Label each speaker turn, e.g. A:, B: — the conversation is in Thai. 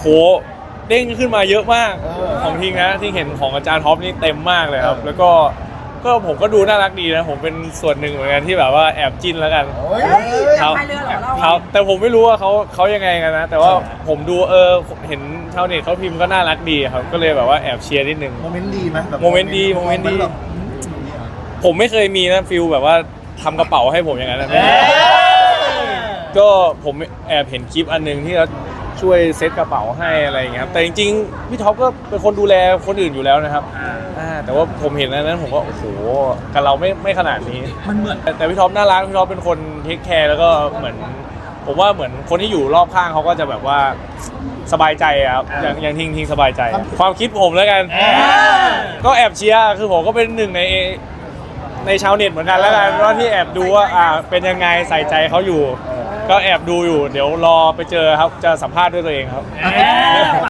A: โหเด้งขึ้นมาเยอะมากของทิงนะที่เห็นของอาจารย์ท็อปนี่เต็มมากเลยครับ แล้วก็ก็ผมก็ดูน่ารักดีนะ ผมเป็นส่วนหนึ่งเหมือนกันที่แบบว่าแอบจิ้นแล้วกัน
B: โอ้ย
A: ครับ
C: พายเรือเหรอเรา
A: ครับแต่ผมไม่รู้ว่าเขาเขายังไงกันนะ แต่ว่าผมดูเออเห็นชาวเน็ตเขาพิมพ์ก็น่ารักดีครับ ก็เลยแบบว่าแอบเชียร์นิดนึง
B: โมเมนต์ดีไหมแบบ
A: โมเมนต์ดีโมเมนต์ดี
B: แบบอืมอย่างนี้เหรอ
A: ผมไม่เคยมีนะฟิลแบบว่าทำกระเป๋าให้ผมอย่างนั้นนะไม่มีก็ผมแอบเห็นคลิปอันหนึงที่เขา ช่วยเซ็ตกระเป๋าให้อะไรอย่างเงี้ยครับแต่จริงๆพี่ท็อปก็เป็นคนดูแลคนอื่นอยู่แล้วนะครับอ่าแต่ว่าผมเห็นอันนั้นผมก็โอ้โหกับเราไม่ไม่ขนาดนี้
B: มันเหมือน
A: แต่แต่พี่ท็อปน่ารักพี่ท็อปเป็นคนเทคแคร์แล้วก็เหมือน ผมว่าเหมือนคนที่อยู่รอบข้างเขาก็จะแบบว่าสบายใจอะครับอย่างอย่างทิ้งทิ้งสบายใจ ความคิดผมแล้วกันก็แอบเชียร์คือผมก็เป็นหนึ่งในในชาวเน็ตเหมือนกันแล้วกันว่าที่แอบดูว่าอ่าเป็นยังไงใส่ใจเขาอยู่ ก็แอบดูอยู่ เดี๋ยวรอไปเจอครับ จะสัมภาษณ์ด้วยตัวเองครับ